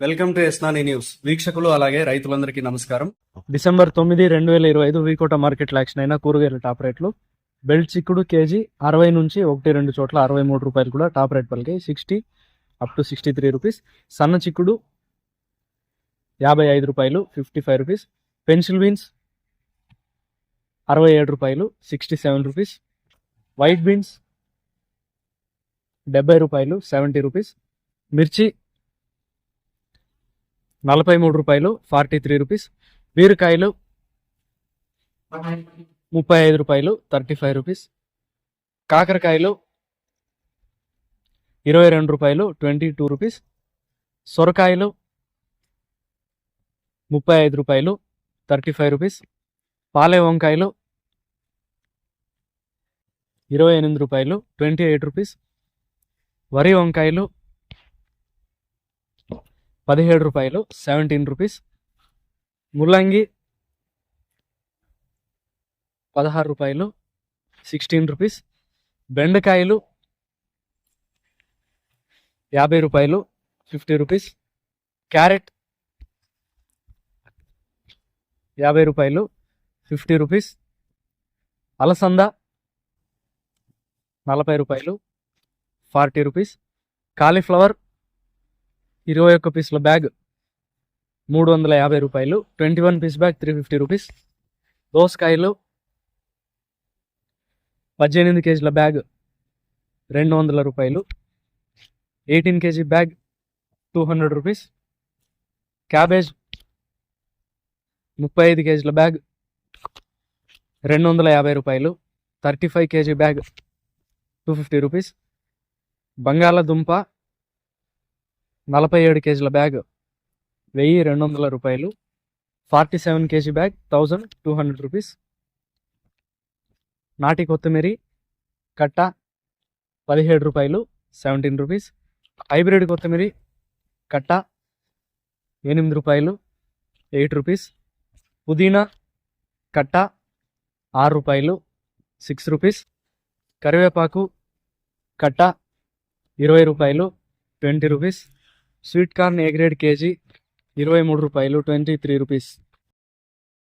Welcome to ఎస్నాని news. వీక్షకులు అలాగే రైతులందరికీ నమస్కారం. డిసెంబర్ తొమ్మిది రెండు వేల ఇరవై ఐదు వీకోట మార్కెట్లో యాక్షన్ అయిన కూరగాయల టాప్ రేట్లు. బెల్ట్ చిక్కుడు కేజీ అరవై నుంచి ఒకటి రెండు చోట్ల అరవై మూడు రూపాయలు కూడా top rate పలికాయి. Sixty up to sixty three rupees సన్న చిక్కుడు యాభై ఐదు రూపాయలు fifty five rupees pencil beans అరవై ఏడు రూపాయలు sixty seven rupees white beans డెబ్బై రూపాయలు సెవెంటీ రూపీస్ మిర్చి నలభై మూడు రూపాయలు ఫార్టీ త్రీ రూపీస్. బీరకాయలు ముప్పై ఐదు రూపాయలు థర్టీ ఫైవ్ రూపీస్. కాకరకాయలు ఇరవై రెండు రూపాయలు ట్వంటీ టూ రూపీస్. సొరకాయలు ముప్పై ఐదు రూపాయలు థర్టీ ఫైవ్ రూపీస్. పాలే వంకాయలు ఇరవై ఎనిమిది రూపాయలు ట్వంటీ ఎయిట్ రూపీస్. వరి వంకాయలు పదిహేడు రూపాయలు సెవెంటీన్ రూపీస్ ముల్లంగి పదహారు రూపాయలు సిక్స్టీన్ రూపీస్ బెండకాయలు యాభై రూపాయలు ఫిఫ్టీ రూపీస్ క్యారెట్ యాభై రూపాయలు ఫిఫ్టీ రూపీస్ అలసంద నలభై రూపాయలు ఫార్టీ రూపీస్ కాలీఫ్లవర్ ఇరవై ఒక్క పీసుల బ్యాగ్ మూడు వందల యాభై రూపాయలు twenty one piece bag three fifty rupees. దోసకాయలు పద్దెనిమిది కేజీల బ్యాగ్ రెండు వందల రూపాయలు. Eighteen kg bag two hundred rupees. Cabbage ముప్పై ఐదు కేజీల బ్యాగ్ రెండు వందల యాభై రూపాయలు. Thirty five kg bag two fifty rupees. బంగాళదుంప నలభై ఏడు కేజీల బ్యాగ్ వెయ్యి రెండు వందల రూపాయలు. Forty seven kg bag thousand two hundred rupees. నాటి కొత్తిమీరి కట్ట పదిహేడు రూపాయలు సెవెంటీన్ రూపీస్. హైబ్రిడ్ కొత్తిమీరి కట్ట ఎనిమిది రూపాయలు ఎయిట్ రూపీస్. పుదీనా కట్ట ఆరు రూపాయలు సిక్స్ రూపీస్. కరివేపాకు కట్ట ఇరవై రూపాయలు twenty rupees. Sweet corn A grade kg? ఇరవై మూడు రూపాయలు ట్వంటీ త్రీ రూపీస్.